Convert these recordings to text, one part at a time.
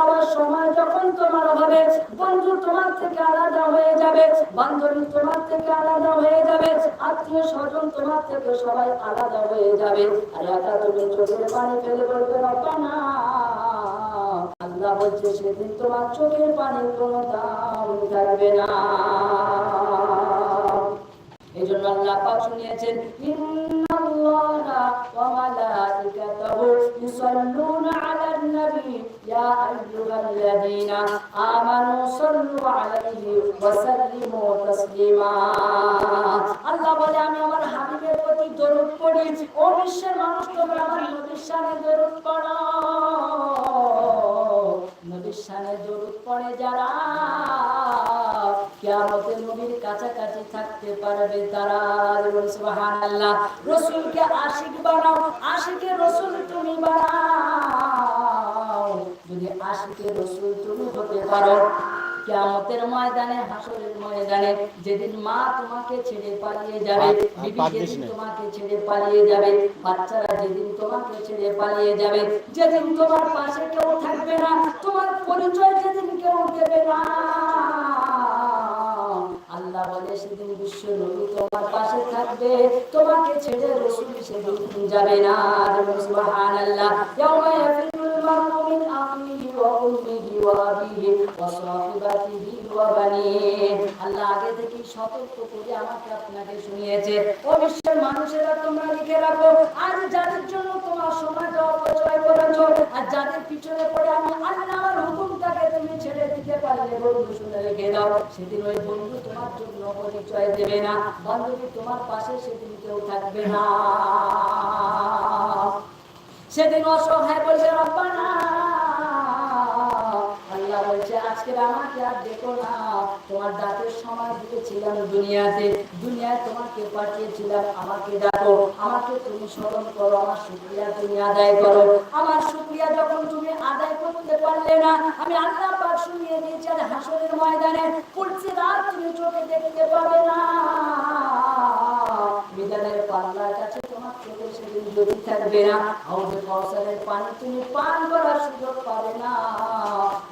যাওয়ার সময় যখন তোমার হবে, বন্ধু তোমার থেকে আলাদা হয়ে যাবে, বান্ধবী তোমার থেকে আলাদা হয়ে যাবে, আত্মীয় স্বজন তোমার থেকে সবাই আলাদা হয়ে যাবে। আর একা তুমি চোখের পানি ফেলে বলবে না। আল্লাহ বলছে, সেদিন তোমার চোখের পানির কোনো দাম থাকবে না। এই জন্য আল্লাহ পাক শুনিয়েছেন ওয়া মালাইকাতাহু ইউসাল্লুনা আলান নবী ইয়া আইয়ুহাল্লাযীনা আমানু সাল্লু আলাইহি ওয়া সাল্লিমু তাসলিমা আল্লাহ বলে, আমি আমার হাবিবের প্রতি দরুদ পড়ি। ও বিশ্বের মানুষ, তোমরা আমার নবীর শানে দরুদ পড়ো। নবীর শানে দরুদ পড়ে যারা কিয়ামতের নবীর কাছাকাছি থাকতে পারবে তারা। বলুন সুবহানাল্লাহ। রাসূলকে আশিক বানাও। আশিকে রাসূল তুমি বানাও। যদি আশিকে রাসূল তুমি হতে পারো কিয়ামতের ময়দানে হাসরের ময়দানে যেদিন মা তোমাকে ছেড়ে পালিয়ে যাবে বিবি যেদিন তোমাকে ছেড়ে পালিয়ে যাবে বাচ্চারা যেদিন তোমাকে ছেড়ে পালিয়ে যাবে যেদিন তোমার পাশে কেউ থাকবে না তোমার পরিচয় যেদিন কেউ দেবে না। আল্লাহ বলে, সেদিন বিশ্ব নবী তোমার পাশে থাকবে। তোমাকে ছেড়ে রসুল সেদিন যাবে না। বানিহি। আল্লাহ সতর্ক করে আমাকে আপনাকে শুনিয়েছে। ও মানুষেরা, তোমরা আজ যাদের জন্য তোমার সময়টা অপচয় করেছ, আর যাদের পিছনে পড়ে আমি আল্লাহর সেদিন ওই বন্ধু তোমার না। তোমার পাশে সেদিন কেউ থাকবে না। সেদিন অসহায় বলবে রব্বানা আল্লাহ বলছে, আজকে আমাকে আর দেখো না। তোমার ডাকের সময় দিয়েছিলাম দুনিয়াতে। দুনিয়ায় তোমাকে পাঠিয়েছিলাম, আমাকে ডাকো। আমাকে তুমি স্মরণ করো, আমার শুক্রিয়া তুমি আদায় করো। আমার শুক্রিয়া যখন তুমি আদায় করতে পারলে না, আমি আল্লাহ পাক শুনিয়ে দিয়েছি, আর হাসরের ময়দানে পড়ছি রাত তুমি চোখে দেখতে পাবে না। বিদানের পাল্লার কাছে সেদিন থাকবে না। আমাদের কৌশলের পানি তুমি পান করার সুযোগ পাবে না।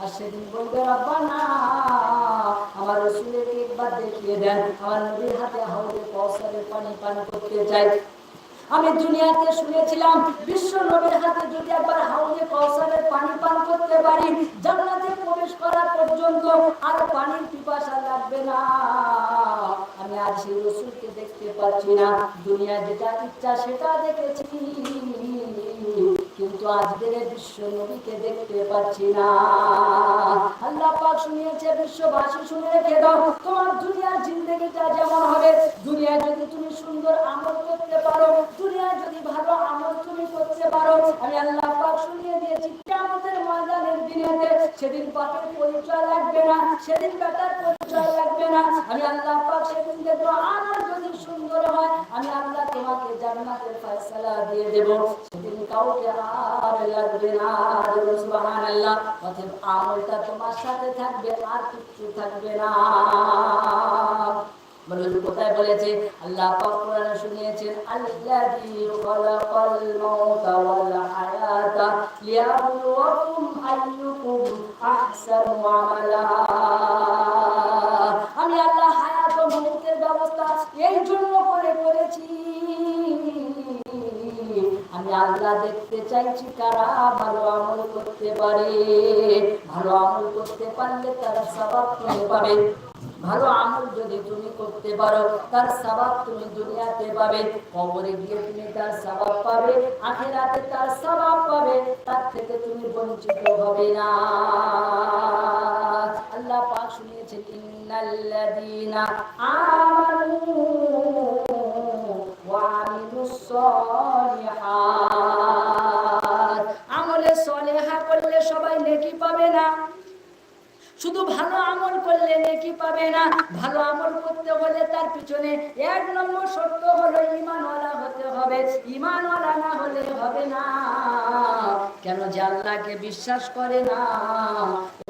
আর সেদিন বলবে, রব্বানা, আমার রসুলের একবার দেখিয়ে দেন। আমার নদীর হাতে হাউজে কৌশলের পানি পান করতে চাই। আমি দুনিয়াতে শুনেছিলাম, বিশ্ব নবীর হাতে যদি একবার হাউজে কৌশলের পানি পান করতে পারি, জান্নাতে প্রবেশ করা পর্যন্ত আর পানির পিপাসা লাগবে না। আমি আজ সেই রসুলকে দেখতে পাচ্ছি না দুনিয়া যেটা ইচ্ছা সেটা দেখেছি। কিন্তু আজকের বিশ্ব নবীকে দেখতে পাচ্ছি না। আল্লাহ পাক শুনিয়েছে, বিশ্ববাসী শুনে রেখে দাও, তোমার দুনিয়ার জিন্দগিটা যেমন হবে দুনিয়া যদি তুমি সুন্দর আমল করতে পারো দুনিয়া যদি ভালো আমল তুমি করতে পারো, আমি আল্লাহ পাক শুনিয়ে দিয়েছি, কিয়ামতের ময়দানের দিনেতে সেদিন পাপের পরিচয় লাগবে না, সেদিন বেটার পরিচয় লাগবে না, আমি আল্লাহ পাক সেদিন দেখব আমল যদি সুন্দর হয়, আমি আল্লাহ তোমাকে জান্নাতের ফয়সালা দিয়ে দেব, সেদিন কাউকে আমি আল্লাহ হায়াত মৌতের ব্যবস্থা এই জন্য করে করেছি। আমি আল্লাহ দেখতে চাইছি কারা ভালো আমল করতে পারে। ভালো আমল করতে পারলে তারা সবাব তুমি পাবে। ভালো আমল যদি তুমি করতে পারো, তার সবাব তুমি দুনিয়াতে পাবে। কবরে গিয়ে তুমি তার সবাব পাবে, আখেরাতে তার সবাব পাবে। তার থেকে তুমি বঞ্চিত হবে না। আল্লাহ পাক শুনিয়েছেন, ইন্নাল্লাযীনা আমানু وعملوا الصالحات ভালো আমল করলে নেকি পাবে না। ভালো আমল করতে হলে তার পিছনে এক নম্বর শর্ত হলো ইমানওয়ালা হতে হবে। ইমানওয়ালা না হলে হবে না। কেন যে আল্লাহকে বিশ্বাস করে না?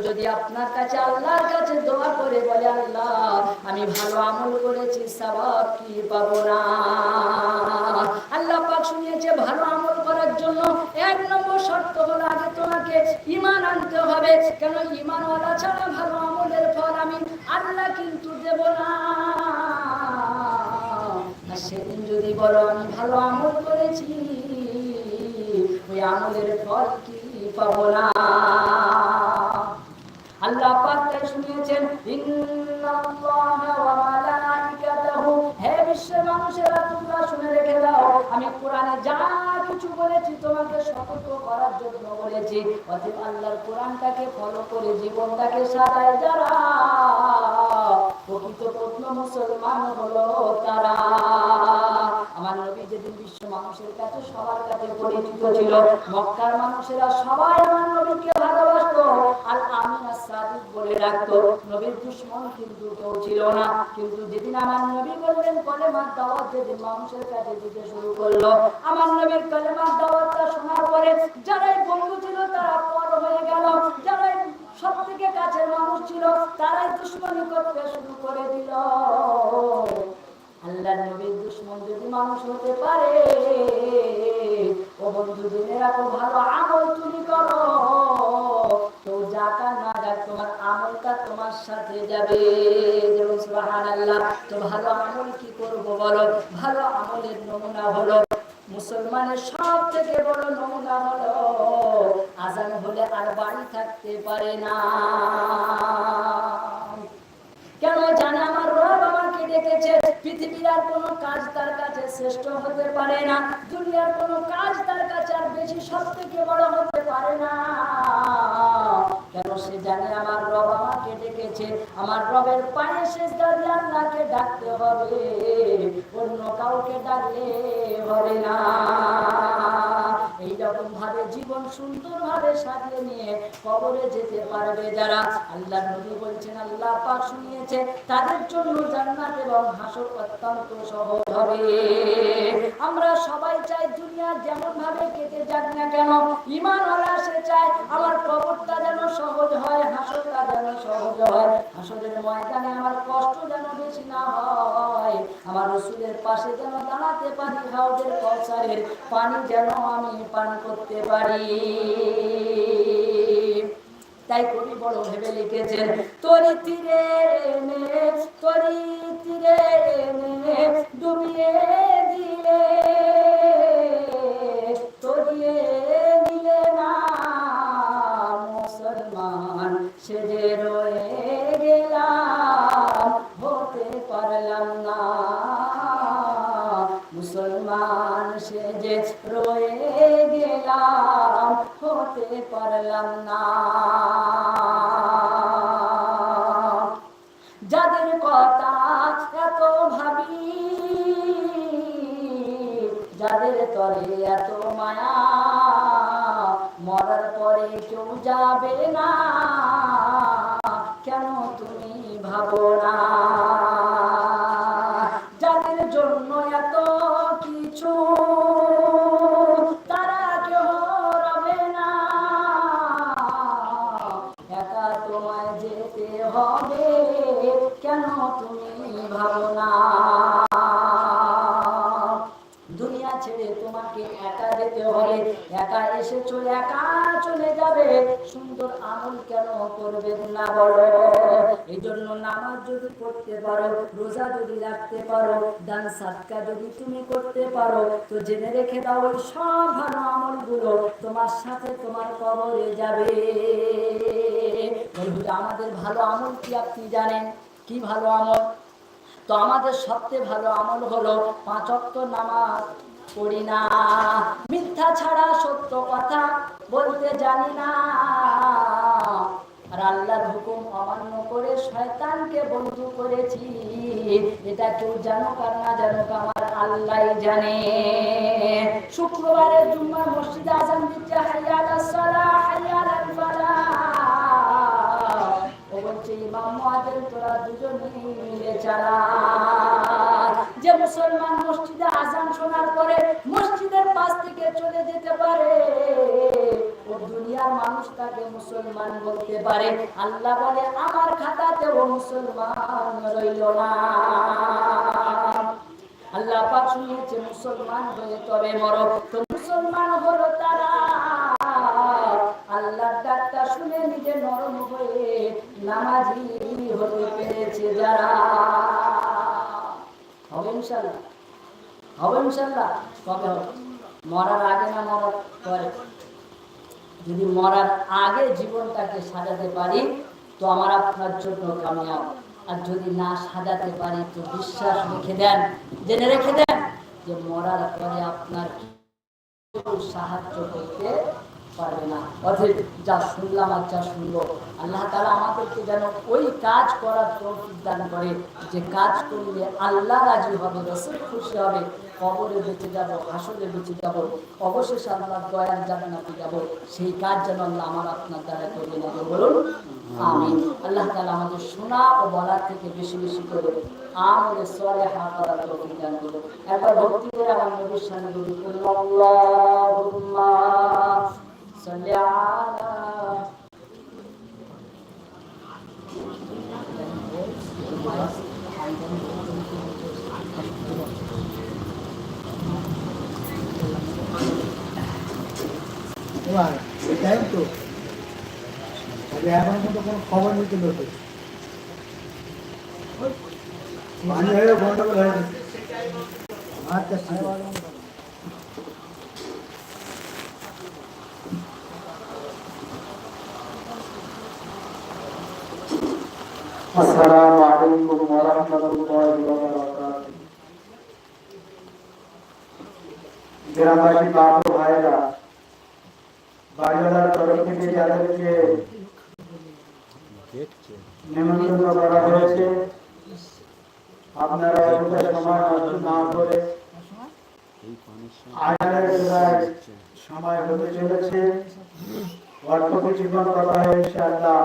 যদি আপনার কাছে আল্লাহর কাছে দোয়া করে বলে, আল্লাহ, আমি ভালো আমল করেছি সবাব কি পাবো না? আল্লাহ পাক শুনিয়েছে, ভালো আমল জন্য এক নম্বর শর্ত হলো আগে তোমাকে ইমান আনতে হবে। কেন? ইমানওয়ালা ছাড়া ভালো আমলের ফল আমি আল্লাহ কিন্তু দেব না। সেদিন যদি বলো, আমি ভালো আমল করেছি, ওই আমলের ফল কি পাবো না? আল্লাহ পাক শুনিয়েছেন হে বিশ্বের মানুষেরা শুনে রেখে দাও, আমি কোরআনে যা কিছু বলেছি তোমাকে সতর্ক করার জন্য বলেছি। অতএব আল্লাহর কোরআনটাকে ফলো করে জীবনটাকে সাজায় যারা মানুষের কাছে সবার কাছে পরিচিত আমার নবীর দুশ্মন কিন্তু যেদিন আমার নবী বললেন, কলেমার দাওয়াত যেদিন মানুষের কাছে দিতে শুরু করল, আমার নবীর কলেমার দাওয়াতটা শোনার পরে যারাই বন্ধু ছিল তারা পর হয়ে গেল, যারাই সব থেকে কাছের মানুষ ছিল, তারাই দুশ্মনী করতে শুরু করে দিল। আল্লাহ নবীর দুশ্মন যদি মানুষ হতে পারে, ও বন্ধু জেনে রাখো, ভালো আমল তুমি করো। তো যাকা না যাক, তোমার আমলটা তোমার সাথে যাবে। যেমন সুবহানাল্লাহ, তো ভালো আমল কি করব বলো? ভালো আমলের নমুনা হলো মুসলমানের সব থেকে বড় নমুনা হলো, আজান হলে আর বাড়ি থাকতে পারে না। কেন জানে আমার রব আমাকে ডেকেছে? পৃথিবীর আর কোনো কাজ তার কাছে শ্রেষ্ঠ হতে পারে না। দুনিয়ার কোনো কাজ তার কাছে আর বেশি সব থেকে বড় হতে পারে না। কেন সে জানে আমার রব আমাকে ডেকেছে? আমার রবের পায়ে শেষ দাঁড়িয়ে আল্লাহকে ডাকতে হবে। অন্য কাউকে ডাকলে হবে না। এইরকম ভাবে জীবন সুন্দর ভাবে সাজিয়ে নিয়ে কবরে যেতে পারবে যারা। আল্লাহ নবী বলছেন, আল্লাহ পাক শুনিয়েছে, তাদের জন্য জান্নাত এবং হাসর অত্যন্ত সহজ হবে। আমরা সবাই চাই দুনিয়া যেমন ভাবে কেটে যাক না কেন ইমান সে চায়, আমার কবরটা যেন সহজ হয়, হাসরটা যেন সহজ হয়। হাসরের ময়দানে আমার কষ্ট যেন বেশি না হয়, আমার রসুলের পাশে যেন দাঁড়াতে পারি হাউজের কৌসারের পানি যেন আমি পান করতে পারি। তাই কবি বড় ভেবে লিখেছেন তরি তীরে তরি তীরে ডুবিয়ে দিলে, তরিয়ে দিলে না মুসলমান, সে যে রয়ে গেলাম হতে পারলাম না। সে যে রয়ে গেলাম, হতে পারলাম না। যাদের কথা এত ভাবি, যাদের তরে এত মায়া, মরার পরে কেউ যাবে না। কেন তুমি ভাবো না? যাবে সুন্দর আমল কেন করবে না বলো? এই জন্য নামাজ যদি পড়তে পারো, রোজা যদি রাখতে পারো, দান সাদকা যদি তুমি করতে পারো, তো জেনে রেখে দাও ওই সব ভালো আমলগুলো তোমার সাথে তোমার কবরে যাবে। আমাদের ভালো আমল কি আপনি জানেন? কি ভালো আমল? তো আমাদের সবচেয়ে ভালো আমল হলো পাঁচ নামাজ। পড়ি না। মিথ্যা ছাড়া সত্য কথা বলতে জানি না। আর আল্লাহর হুকুম অমান্য করে শয়তানকে বন্ধু করেছি। এটা কেউ জানুক আর না জানুক আমার আল্লাহ জানে। শুক্রবারে জুম্মার মসজিদে আজান দিচ্ছে হাইয়া আলাস সালাহ হাইয়া আলাল ফালাহ ও বলছে, ইমাম মুয়াজ্জিন তোরা দুজনেই মিলে চালা। যে মুসলমান মসজিদে আজান শোনার পরে মসজিদের পাশ থেকে চলে যেতে পারে। ও দুনিয়ার মানুষ তাকে মুসলমান বলতে পারে। আল্লাহ বলে, আমার খাতাতে ও মুসলমান রইল না। আল্লাহ পাক শুনিয়েছে, মুসলমান হয়ে তবে মরো। তো মুসলমান হলো তারা। আল্লাহর ডাকটা শুনে এমনিতে নরম হয়ে নামাজি হতে পেরেছে যারা। হবে ইনশাল্লাহ। হবে ইনশাল্লাহ। কবে হবে? মরার আগে না মরার পরে? যদি মরার আগে জীবনটাকে সাজাতে পারি, তো আমার আপনার জন্য কামিয়াব। আর যদি না সাজাতে পারি, তো বিশ্বাস রেখে দেন। জেনে রেখে দেন যে মরার পরে আপনার সাহায্য করতে পারবে না। অথচ যা শুনলাম আর যা শুনব, আল্লাহ তালা আমাদেরকে যেন ওই কাজ করার তৌফিক দান করে, যে কাজ করলে আল্লাহ রাজি হবে, রসুল খুশি হবে, কবরে বেঁচে যাব হাসলে বেঁচে যাব, অবশেষে আল্লাহ দয়ার জান্নাতে যাব, সেই কাজ যেন আল্লাহ আমার আপনার দ্বারা করবে না। বলুন আমি আল্লাহ তালা আমাদের শোনা ও বলার থেকে বেশি বেশি করে আমলে সরে হা করার তৌফিক দান করবে একবার ভক্তি করে আমার নবীর সামনে বলি আল্লাহুম্মা আলা এটাই তো তবে এখন কিন্তু কোনো খবর নিতে লোকে পানি হয়ে গন্ডগোল হয়ে গেছে আচ্ছা আলাইকুম ওয়া রাহমাতুল্লাহি ওয়া বারাকাতুহু গ্রামবাসী বাবু ভাইরা বাড়িওয়ালার তরফ থেকে যাদেরকে নিমন্ত্রণ করা হয়েছে আপনারা অযথা সময় নষ্ট না করে সময় হতে চলেছে অল্প কিছুক্ষণ কথা হয়ে ইনশাআল্লাহ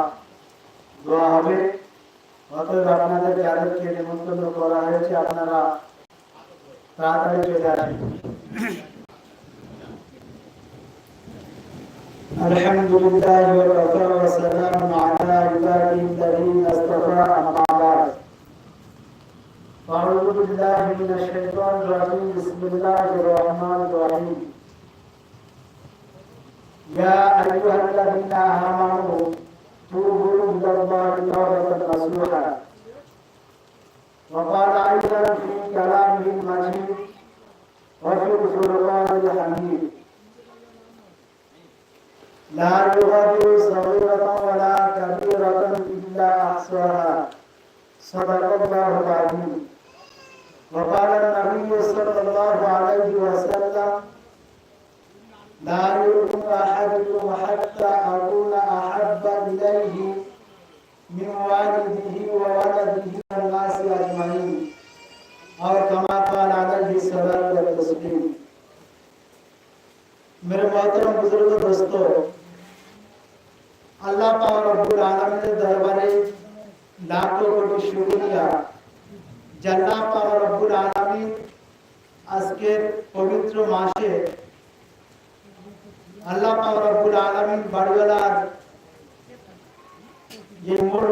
দোয়া হবে অতএব আপনাদের যাদেরকে নিমন্ত্রণ করা হয়েছে আপনারা তাড়াতাড়ি চলে আসবেন الحمد لله وكفى وسلام على عباده الذين اصطفى اما بعد أعوذ بالله من الشيطان الرجيم بسم الله الرحمن الرحيم يا أيها الذين آمنوا توبوا إلى الله توبة نصوحا وقال أيضا في كلامه المجيد وفي الفرقان الحميد لا يغادر صغيرة ولا كبيرة إلا أحصاها صدق الله العظيم وقال النبي صلى الله عليه وسلم لا يؤمن أحدكم حتى أكون أحب إليه من والده وولده والناس أجمعين أو كما قال عليه الصلاة والتسليم मेरे मोहतरम बुजुर्ग दोस्तों আল্লাহ পাক রব্বুল আলামিনের দরবারে লাখো কোটি শুকরিয়া যে আল্লাহ পাক রব্বুল আলামিন আজকের পবিত্র মাসে আল্লাহ রব্বুল আলামিন বাড়িওয়ালার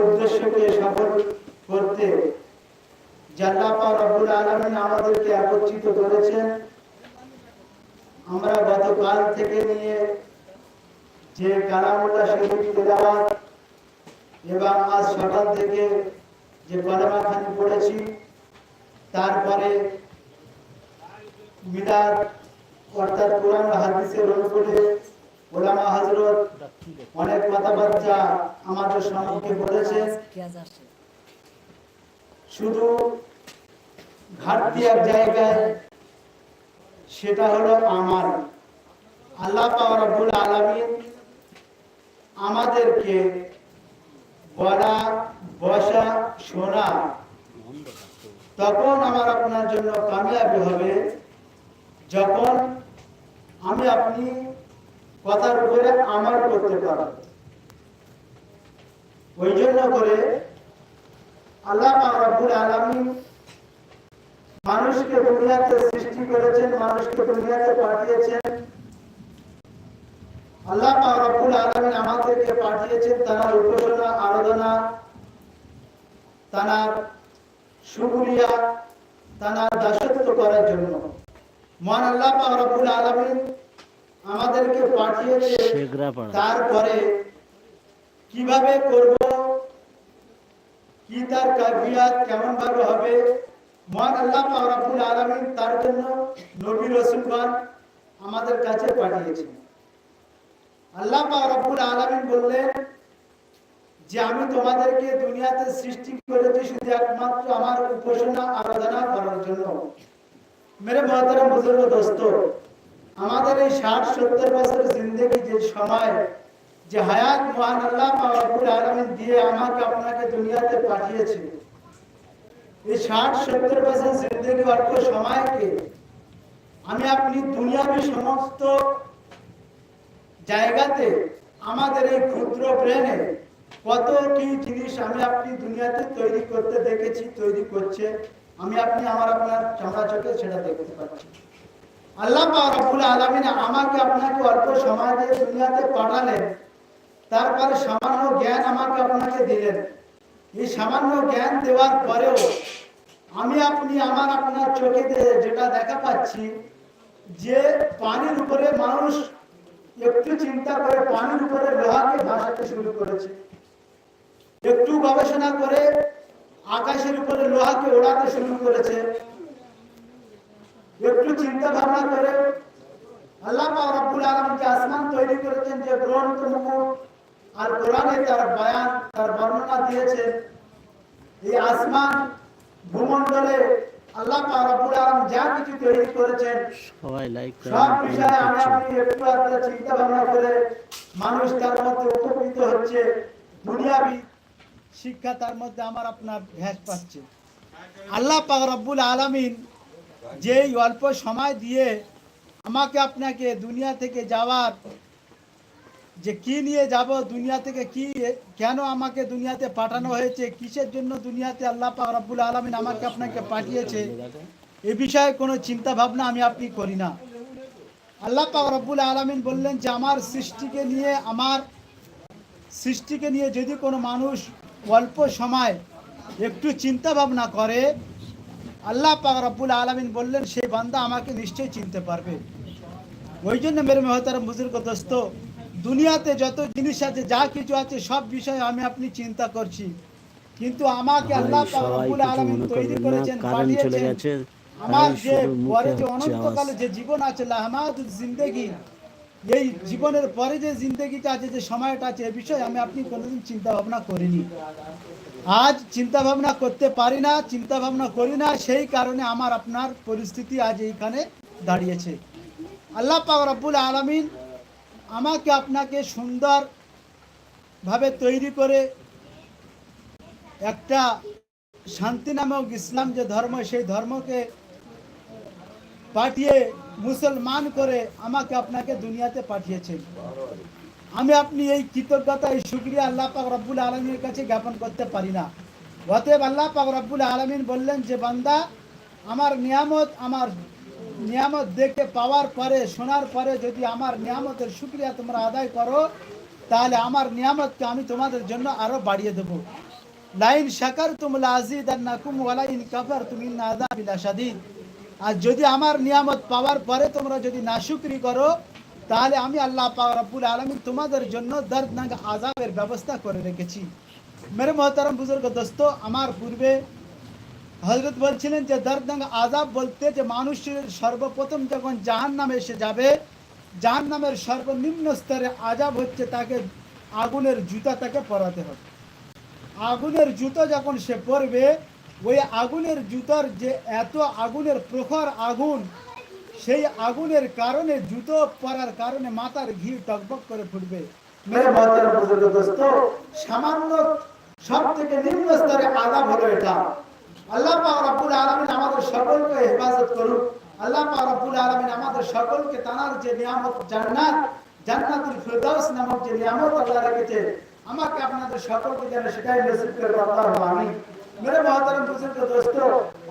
উদ্দেশ্যকে সফল করতে পাক রব্বুল আমাদেরকে একত্রিত করেছেন। আমরা গতকাল থেকে নিয়ে যে কালামুল্লাহ শরীফ এবং আজ সকাল থেকে যে কলেমা খানি পড়েছি, তারপরে মিলাদ অর্থাৎ কোরআন হাদিসের অনুকূলে ওলামা অনেক আমাদের বলেছে শুধু ঘাটতি এক জায়গায়, সেটা হলো আমার। আল্লাহ রব্বুল আলামিন আমাদেরকে বলা, বসা, শোনা, তখন আমার আপনার জন্য কামিয়াবি হবে। যখন আমি আপনি কথার উপরে আমার করতে পারব ওই জন্য করে আল্লাহ রব্বুল আলামিন মানুষকে দুনিয়াতে সৃষ্টি করেছেন, মানুষকে দুনিয়াতে পাঠিয়েছেন। আল্লাহ রব্বুল আলামিন আমাদেরকে পাঠিয়েছেন তার উপাসনা, আরাধনা, তার শুকরিয়া তার দাসত্ব করার জন্য। মহান আল্লাহ রব্বুল আলামিন আমাদেরকে পাঠিয়েছে তারপরে কীভাবে করব? কি তার কাফিয়াত? কেমন ভাবে হবে? মহান আল্লাহ রব্বুল আলামিন তার জন্য নবী রাসূলগণ আমাদের কাছে পাঠিয়েছেন। আল্লাহ রব্বুল আলামিন বললেন যে আমি তোমাদেরকে দুনিয়াতে সৃষ্টি করেছি শুধু একমাত্র আমার উপাসনা আরাধনা করার জন্য। মেরে মহতরম বুজুর্গ দোস্ত আমাদের এই ষাট, সত্তর বছর জিন্দগি যে সময়, যে হায়াত মহান আল্লাহ রব্বুল আলামিন দিয়ে আমাকে আপনাকে দুনিয়াতে পাঠিয়েছে, এই ষাট, সত্তর বছর জিন্দগি অল্প সময়কে আমি আপনি দুনিয়াবি সমস্ত জায়গাতে আমাদের এই ক্ষুদ্র ব্রেনে কত কি জিনিস আমি আপনি দুনিয়াতে তৈরি করতে দেখেছি, তৈরি করছে, আমি আপনি আমার আপনার চামড়া চোখে সেটা দেখতে পাচ্ছি। আল্লাহ রব্বুল আলামিন আমাকে আপনাকে অল্প সময় দিয়ে দুনিয়াতে পাঠালেন। তারপরে সামান্য জ্ঞান আমাকে আপনাকে দিলেন। এই সামান্য জ্ঞান দেওয়ার পরেও আমি আপনি আমার আপনার চোখে যেটা দেখা পাচ্ছি, যে পানির উপরে মানুষ একটু চিন্তা করে পানির উপরে লোহাকে ভাসাতে শুরু করেছে। একটু গবেষণা করে আকাশের উপরে লোহাকে ওড়াতে শুরু করেছে। একটু চিন্তা ভাবনা করে আল্লাহ রব্বুল আলামিন আসমান তৈরি করেছেন যে গ্রন্থ মুকুট আর কোরআনে তার বয়ান তার বর্ণনা দিয়েছে এই আসমান ভূমণ্ডলে আল্লাহ রব্বুল আলামিন যা কিছু তৈরি করেছেন সবাই লাইক সব বিষয়ে আমি আপনি একটু আধটু চিন্তা ভাবনা করে মানুষ তার মধ্যে উপকৃত হচ্ছে দুনিয়াবি শিক্ষা তার মধ্যে আমার আপনার ভ্যাস পাচ্ছে। আল্লাহ পাক রব্বুল আলামিন যে এই অল্প সময় দিয়ে আমাকে আপনাকে দুনিয়া থেকে যাওয়ার, যে কি নিয়ে যাব দুনিয়া থেকে, কি, কেন আমাকে দুনিয়াতে পাঠানো হয়েছে, কিসের জন্য দুনিয়াতে আল্লাহ পাক রব্বুল আলামিন আমাকে আপনাকে পাঠিয়েছে, এ বিষয়ে কোনো চিন্তা ভাবনা আমি আপনি করি না। আল্লাহ পাক রব্বুল আলামিন বললেন যে, আমার সৃষ্টিকে নিয়ে, আমার সৃষ্টিকে নিয়ে যদি কোনো মানুষ অল্প সময় একটু চিন্তা ভাবনা করে আল্লাহ পাক রব্বুল আলামিন বললেন সেই বান্দা আমাকে নিশ্চয়ই চিনতে পারবে। ওই জন্য মেরে মেহতারাম বুজুর্গ দোস্ত দুনিয়াতে যত জিনিস আছে যা কিছু আছে সব বিষয়ে আমি আপনি চিন্তা করছি। কিন্তু আমাকে আল্লাহ পাক রব্বুল আলামিন মনে তৈরি করেছেন পাঠিয়েছেন। আমার যে পরে যে অনন্তকালে যে জীবন আছে লাহমাদুল জিন্দেগি এই জীবনের পরে যে জিন্দেগিটা আছে, যে সময়টা আছে, এ বিষয়ে আমি আপনি কোনোদিন চিন্তা ভাবনা করিনি। আজ চিন্তা ভাবনা করতে পারি না চিন্তা ভাবনা করি না, সেই কারণে আমার আপনার পরিস্থিতি আজ এইখানে দাঁড়িয়েছে। আল্লাহ পাক রব্বুল আলামিন আমাকে আপনাকে সুন্দর ভাবে তৈরি করে একটা শান্তি নামক ইসলাম যে ধর্ম, সেই ধর্মকে পাঠিয়ে মুসলমান করে আমাকে আপনাকে দুনিয়াতে পাঠিয়েছেন। আমি আপনি এই কৃতজ্ঞতা, এই শুক্রিয়া আল্লাহ পাক রব্বুল আলমীর কাছে জ্ঞাপন করতে পারি না। অতএব আল্লাহ পাক রব্বুল আলমিন বললেন যে, বান্দা, আমার নিয়ামত আমার নিয়ামত দেখে পাওয়ার পরে, শোনার পরে যদি আমার নিয়ামতের শুক্রিয়া তোমরা আদায় করো, তাহলে আমার নিয়ামতকে আমি তোমাদের জন্য আরও বাড়িয়ে দেবো। লাইন শাকার তুম লাজিদ নাকুম ওয়ালা ইন কাফার তুমি নাদা বিলা শাদীদ আর যদি আমার নিয়ামত পাওয়ার পরে তোমরা যদি নাশুকরি করো, তাহলে আমি আল্লাহ রব্বুল আলমী তোমাদের জন্য দর্দনাক আজাবের ব্যবস্থা করে রেখেছি। মেরে মহতারম বুজুর্গ দোস্ত, আমার পূর্বে হজরত বলছিলেন যে, দর্দনাক আজাব বলতে যে, মানুষের সর্বপ্রথম যখন জাহান নামে এসে যাবে জাহান নামের সর্বনিম্ন স্তরে আজাব হচ্ছে তাকে আগুনের জুতা তাকে পরাতে হবে। আগুনের জুতো যখন সে পরবে ওই আগুনের জুতোর যে এত আগুনের প্রখর আগুন, সেই আগুনের কারণে জুতো পরার কারণে মাথার ঘি টকবক করে ফুটবে। সামান্য সব থেকে নিম্ন স্তরে আলাপ হলো এটা। আল্লাহ পাক রব্বুল আলামিন আমাদের সকলকে হেফাজত করুন আল্লাহ পাক রব্বুল আলামিন আমাদের সকলকে তানার যে নিয়ামত জান্নাত, জান্নাতুল ফিরদাউস নামক যে নিয়ামত আল্লাহ রেখেছে আমাকে আপনাদের সকলকে যেন সেটাই নসিব করে আল্লাহ আমিন মেরে মহতারাম বুজুর্গ দোস্ত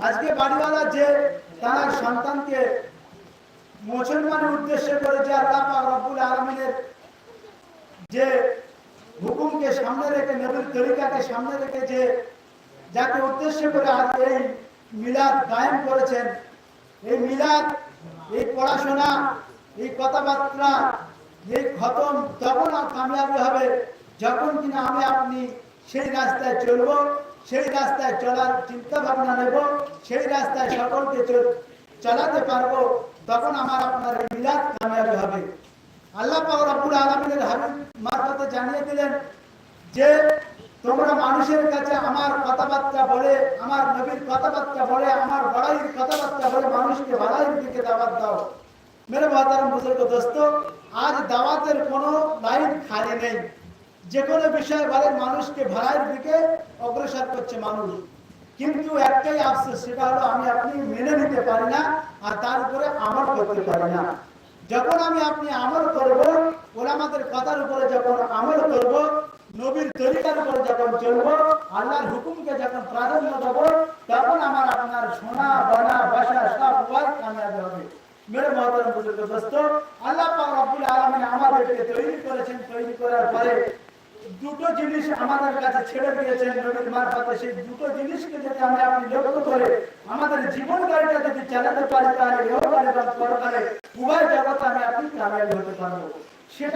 আজকে বাড়িওয়ালা যে তার সন্তানকে মুসলমানের উদ্দেশ্যে করে যে রব্বুল আলামিনের যে হুকুমকে সামনে রেখে নবীর তরিকাকে সামনে রেখে যে যাকে উদ্দেশ্য করে আজ এই মিলাদ কায়েম করেছেন। এই মিলাদ, এই পড়াশোনা, এই কথাবার্তা, এই খতম তখন আর কামিয়াবি হবে, যখন কিনা আমি আপনি সেই রাস্তায় চলবো সেই রাস্তায় চলার চিন্তা ভাবনা নেব, সেই রাস্তায় সকলকে চালাতে পারব। তখন আমার আপনার মিলাদ কামিয়াবি হবে। আল্লাহ পাক রব্বুল আলামিনের হাবিব মারফতে জানিয়ে দিলেন যে, তোমরা মানুষের কাছে আমার কথাবার্তা বলে, আমার নবীর কথাবার্তা বলে, আমার বড়াইয়ের কথাবার্তা বলে মানুষকে ভাড়াইয়ের দিকে দাওয়াত দাও। মেরে মহতারাম বুজুর্গ, দোস্ত, আজ দাওয়াতের কোনো লাইন খালি নেই। যে কোনো বিষয় বলে মানুষকে ভাড়াইয়ের দিকে অগ্রসর করছে মানুষ। কিন্তু একটাই আফসোস, সেটা হলো আমি আপনি মেনে নিতে পারি না আর তার উপরে আমল করতে পারি না। যখন আমি আপনি আমল করব, ওলামাদের কথার উপরে যখন আমল করব, নবীর তরিকার উপরে যখন চলব, আল্লাহর হুকুমকে যখন প্রাধান্য দেব, তখন আমার আপনার সোনা বনা বাসা সব উপায় কামিয়াবি হবে। মেরে মহতরম বুজুর্গ, দোস্ত, আল্লাহ পাক আমাদেরকে তৈরি করেছেন, তৈরি করার পরে দুটো জিনিস আমাদের কাছে ছেড়ে দিয়েছেন নবীর মারফতে। সেই দুটো জিনিসকে যদি আমরা আপনি লক্ষ্য করে আমাদের জীবন গাড়িটা যদি চালাতে পারি, তাহলে ইহকাল এবং পরকালে উভয় জগতে আমি আপনি কামিয়াবি হতে পারব। যদি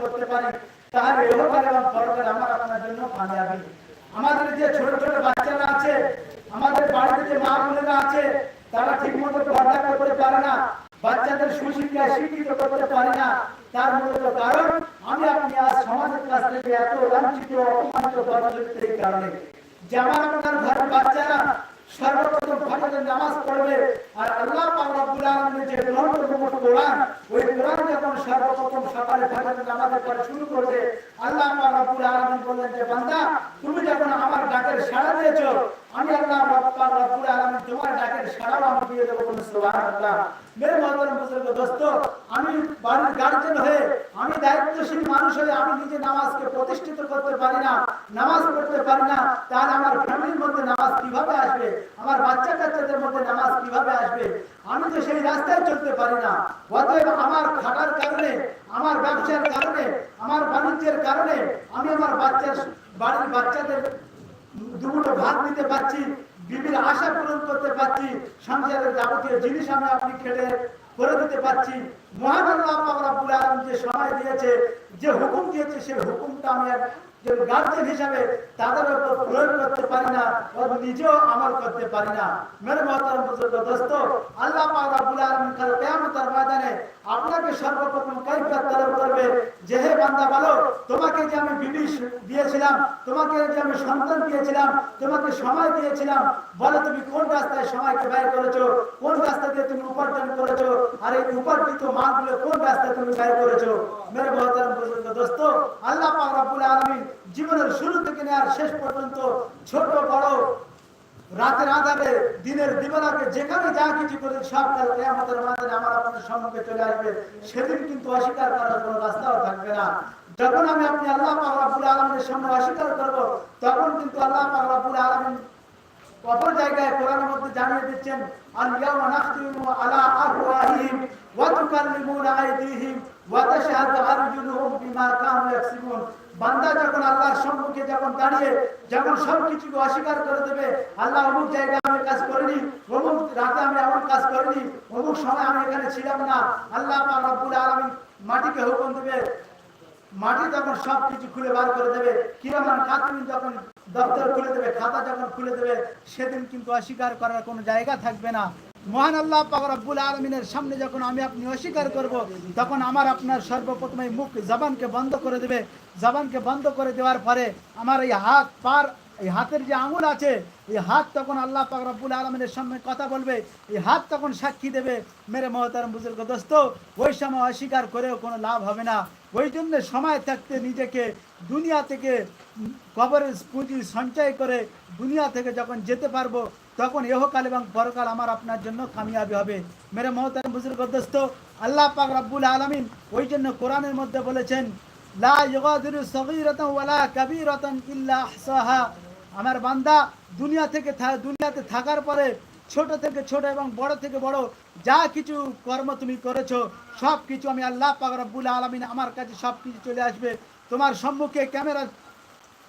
করতে পারি আমার আপনার জন্য কামিয়াবি। আমাদের যে ছোট ছোট বাচ্চারা আছে, আমাদের বাড়িতে যে মা বোনেরা আছে, তারা ঠিক মতো পর্দা করতে পারে না, বাচ্চাদের সুশিক্ষায় শিক্ষিত করতে পারে না। তার মূলত কারণ, আমি আপনি আজ সমাজের কাছ থেকে এত লাঞ্ছিত, অপমানিত এই কারণে। যে আপনার ঘরের বাচ্চারা সর্বপ্রথম ফজরের নামাজ পড়বে। আর আল্লাহ পাক রব্বুল আলামিনের যে গ্রন্থ মুকুট কোরআন, ওই কোরআন যখন সর্বপ্রথম সকালে ফজরের নামাজের পর শুরু করবে, আল্লাহ পাক রব্বুল আলামিন বললেন যে, বান্দা, তুমি যখন আমার ডাকের সাড়া দিয়েছ আমি আল্লাহ আলামিন তোমার আমি দিয়ে দেবো বলে সুবহানাল্লাহ। মেরে বুজুর্গ দোস্ত, আমি বাড়ির গার্জেন হয়ে, আমি দায়িত্বশীল মানুষ হয়ে আমি নিজে নামাজকে প্রতিষ্ঠিত করতে পারি না, নামাজ পড়তে পারি না, তাহলে আমার ফ্যামিলির মধ্যে নামাজ কীভাবে আসবে? আমার বাচ্চা কাচ্চাদের মধ্যে নামাজ কীভাবে আসবে? আমি তো সেই রাস্তায় চলতে পারি না। অতএব আমার খাটার কারণে, আমার ব্যবসার কারণে, আমার বাণিজ্যের কারণে, আমি আমার বাচ্চার, বাড়ির বাচ্চাদের দুটো ভাত নিতে পারছি, বিবির আশা পূরণ করতে পারছি, সংসারের যাবতীয় জিনিস আমরা আপনি খেলে করে দিতে পারছি। মহান আল্লাহ পুরো আলম যে সময় দিয়েছে, যে হুকুম দিয়েছে, সেই হুকুমটা আমি গার্জেন হিসাবে তাদের উপর প্রয়োগ করতে পারি না নিজেও আমল করতে পারি না। মেরে আল্লাহ আপনাকে সর্বপ্রথম কাইফিয়ত তলব করবে। যে হে বান্দা বলো, তোমাকে যে আমি বিবি দিয়েছিলাম, তোমাকে যে আমি সন্তান দিয়েছিলাম, তোমাকে সময় দিয়েছিলাম, বলো তুমি কোন রাস্তায় সময়কে ব্যয় করেছ, কোন রাস্তা দিয়ে তুমি উপার্জন করেছ, আর এই উপার্জিত মালগুলো কোন রাস্তায় তুমি ব্যয় করেছ? মেরে মহতরম বুজুর্গ, দোস্ত, আল্লাহ পাক রব্বুল আলামিন জীবনের শুরু থেকে নেওয়ার শেষ পর্যন্ত ছোট বড় রাতের আধারে, দিনের দিবানাকে যেখানে যা কিছু করে সব কাল কেয়ামতের মাঝে আমার আপনার সম্মুখে চলে আসবে। সেদিন কিন্তু অস্বীকার করার কোনো রাস্তাও থাকবে না। যখন আমি আপনি আল্লাহ পাক রব্বুল আলামিনের সামনে অস্বীকার করব, তখন কিন্তু আল্লাহ পাক রব্বুল আলামিন অপর জায়গায় কোরআনের মধ্যে জানিয়ে দিচ্ছেন আল ইয়াওমা নাখতিমু বান্দা যখন আল্লাহর সম্মুখে যখন দাঁড়িয়ে, যখন সব কিছুকে অস্বীকার করে দেবে, আল্লাহ অমুক জায়গায় আমি কাজ করিনি, অমুক রাতে আমি এমন কাজ করিনি, অমুক সময় আমি এখানে ছিলাম না, আল্লাহ রব্বুল আলামিন মাটিকে হুকুম দেবে। মাটি যখন সব কিছু খুলে বার করে দেবে। কিরমান কাতুন যখন দপ্তর খুলে দেবে, খাতা যখন খুলে দেবে, সেদিন কিন্তু অস্বীকার করার কোনো জায়গা থাকবে না। মহান আল্লাহ রব্বুল আলমিনের সামনে যখন আমি আপনি অস্বীকার করব, তখন আমার আপনার সর্বপ্রথম এই মুখ জবানকে বন্ধ করে দেবে। জবানকে বন্ধ করে দেওয়ার পরে আমার এই হাত পার, এই হাতের যে আঙুল আছে, এই হাত তখন আল্লাহ পাক রব্বুল আলমিনের সামনে কথা বলবে। এই হাত তখন সাক্ষী দেবে, মেরে মহতারম বুজুর্গ, দোস্ত, ওই সময় অস্বীকার করেও কোনো লাভ হবে না। ওই জন্য সময় থাকতে নিজেকে দুনিয়া থেকে কবরের পুঁজি সঞ্চয় করে দুনিয়া থেকে যখন যেতে পারব তখন এহকাল এবং পরকাল আমার আপনার জন্য কামিয়াবি হবে। মেরে মহতারম বুজুর্গ দোস্ত আল্লাহ পাক রব্বুল আলমিন ওই জন্য কোরআনের মধ্যে বলেছেন, লা আমার বান্দা, দুনিয়া থেকে দুনিয়াতে থাকার পরে ছোট থেকে ছোট এবং বড় থেকে বড় যা কিছু কর্ম তুমি করেছ সব কিছু আমি আল্লাহ পাক রব্বুল আলামিন আমার কাছে সব কিছু চলে আসবে। তোমার সম্মুখে ক্যামেরা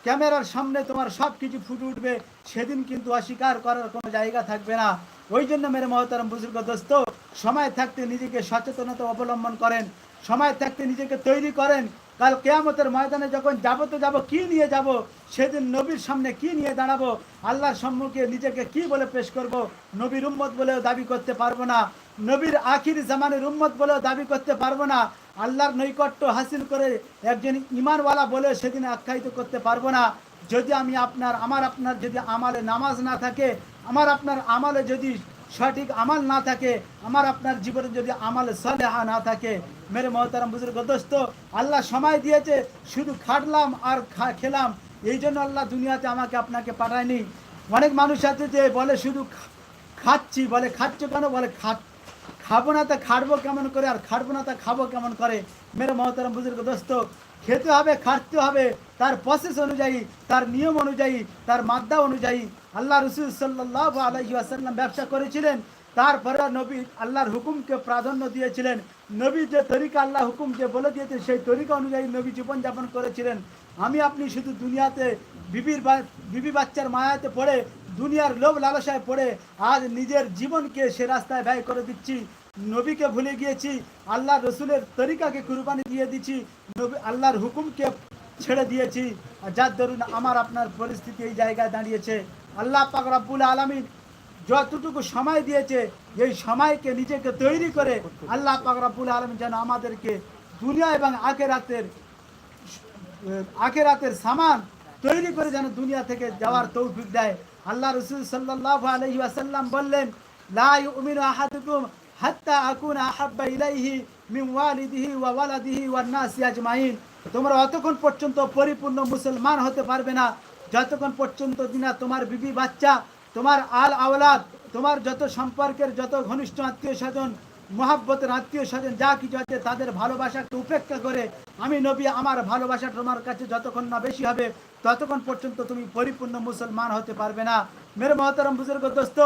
ক্যামেরার সামনে তোমার সব কিছু ফুটে উঠবে। সেদিন কিন্তু অস্বীকার করার কোনো জায়গা থাকবে না। ওই জন্য মেরে মহতারাম বুজুর্গ, দোস্ত, সময় থাকতে নিজেকে সচেতনতা অবলম্বন করেন। সময় থাকতে নিজেকে তৈরি করেন। কাল কেয়ামতের ময়দানে যখন যাব তো যাব, কি নিয়ে যাব? সেদিন নবীর সামনে কি নিয়ে দাঁড়াবো? আল্লাহর সম্মুখে নিজেকে কি বলে পেশ করব? নবীর উম্মত বলেও দাবি করতে পারব না। নবীর আখির জামানের উম্মত বলেও দাবি করতে পারব না। আল্লাহর নৈকট্য হাসিল করে একজন ইমানওয়ালা বলে সেদিন আখ্যায়িত করতে পারব না। যদি আমি আপনার, আমার আপনার যদি আমালে নামাজ না থাকে, আমার আপনার আমালে যদি সঠিক আমাল না থাকে, আমার আপনার জীবনে যদি আমাল সলেহা না থাকে, মেরে মহতারাম বুজুর্গ, দোস্ত, আল্লাহ সময় দিয়েছে, শুধু খাটলাম আর খেলাম। এই জন্য আল্লাহ দুনিয়াতে আমাকে আপনাকে পাঠায়নি। অনেক মানুষ আছে যে বলে শুধু খাচ্ছি, বলে খাচ্ছ কেন? বলে খাট খাব না তা খাটবো কেমন করে? আর খাটবো না তা খাব কেমন করে? মেরে মহতারাম বুজুর্গ দোস্ত, খেতে হবে, খাটতে হবে। তার প্রসেস অনুযায়ী, তার নিয়ম অনুযায়ী, তার মাদ্দা অনুযায়ী আল্লাহ রসুল সাল্লাহ আলহি আসাল্লাম ব্যবসা করেছিলেন। তারপরে নবী আল্লাহর হুকুমকে প্রাধান্য দিয়েছিলেন। নবী যে তরিকা আল্লাহ হুকুম যে বলে দিয়েছেন, সেই তরিকা অনুযায়ী নবী জীবনযাপন করেছিলেন। আমি আপনি শুধু দুনিয়াতে বিবির বিবি বাচ্চার মায়াতে পড়ে দুনিয়ার লোভ লালসায় পড়ে আজ নিজের জীবনকে সে রাস্তায় ব্যয় করে দিচ্ছি। নবীকে ভুলে গিয়েছি, আল্লাহ রসুলের তরিকাকে কুরবানি দিয়ে দিচ্ছি, নবী আল্লাহর হুকুমকে ছেড়ে দিয়েছি। যার দরুন আমার, আপনার পরিস্থিতি এই জায়গায় দাঁড়িয়েছে। আল্লাহ পাক রাব্বুল আলমিন যতটুকু সময় দিয়েছে, এই সময়কে নিজেকে তৈরি করে আল্লাহ পাক রাব্বুল আলমিন যেন আমাদেরকে দুনিয়া এবং আখেরাতের আখেরাতের সামান তৈরি করে যেন দুনিয়া থেকে যাওয়ার তৌফিক দেয়। আল্লাহ রসুল সাল্লাহ আলহি আসাল্লাম বললেন, লা ইউমিনু আহাদুকুম হাত্তা আকুনা আহাব্বা ইলাইহি মিন ওয়ালিদিহি ওয়া ওয়ালাদিহি নাসি আজমাইন। তোমরা অতক্ষণ পর্যন্ত পরিপূর্ণ মুসলমান হতে পারবে না। যতক্ষণ পর্যন্ত দিনা তোমার বিবি বাচ্চা, তোমার আল আওলাদ, তোমার যত সম্পর্কের যত ঘনিষ্ঠ আত্মীয় স্বজন, মহাব্বতের আত্মীয় স্বজন, যা কিছু আছে তাদের ভালোবাসাকে উপেক্ষা করে, আমি নবী, আমার ভালোবাসা তোমার কাছে যতক্ষণ না বেশি হবে ততক্ষণ পর্যন্ত তুমি পরিপূর্ণ মুসলমান হতে পারবে না। মেরে মহতরম বুজুর্গ, দোস্ত,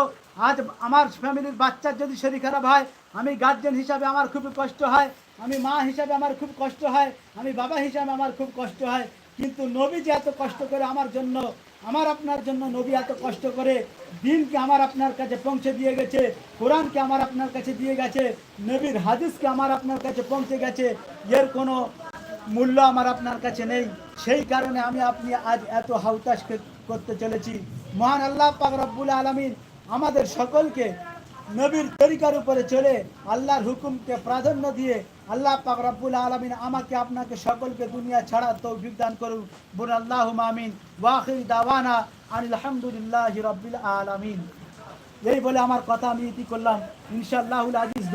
আজ আমার ফ্যামিলির বাচ্চার যদি শরীর খারাপ হয়, আমি গার্জেন হিসাবে আমার খুবই কষ্ট হয়, আমি মা হিসাবে আমার খুব কষ্ট হয়, আমি বাবা হিসাবে আমার খুব কষ্ট হয়। কিন্তু নবী যে এত কষ্ট করে আমার জন্য, আমার আপনার জন্য নবী এত কষ্ট করে, দিনকে আমার আপনার কাছে পৌঁছে দিয়ে গেছে, কোরআনকে আমার আপনার কাছে দিয়ে গেছে, নবীর হাদিসকে আমার আপনার কাছে পৌঁছে গেছে, এর কোনো মূল্য আমার আপনার কাছে নেই। সেই কারণে আমি আপনি আজ এত হাউতাস করতে চলেছি। মহান আল্লাহ পাক রব্বুল আলমিন আমাদের সকলকে নবীর তরিকার উপরে চলে আল্লাহর হুকুমকে প্রাধান্য দিয়ে আল্লাহ পাক রব্বুল আলমিন আমাকে, আপনাকে সকলকে দুনিয়া ছাড়া তৌফিক দান করুন বুন আল্লাহ মামিন ওয়াখির দাওয়ানা আলহামদুলিল্লাহ রব্বিল আলামিন। এই বলে আমার কথা আমি ইতি করলাম। ইনশাআল্লাহুল আজিজ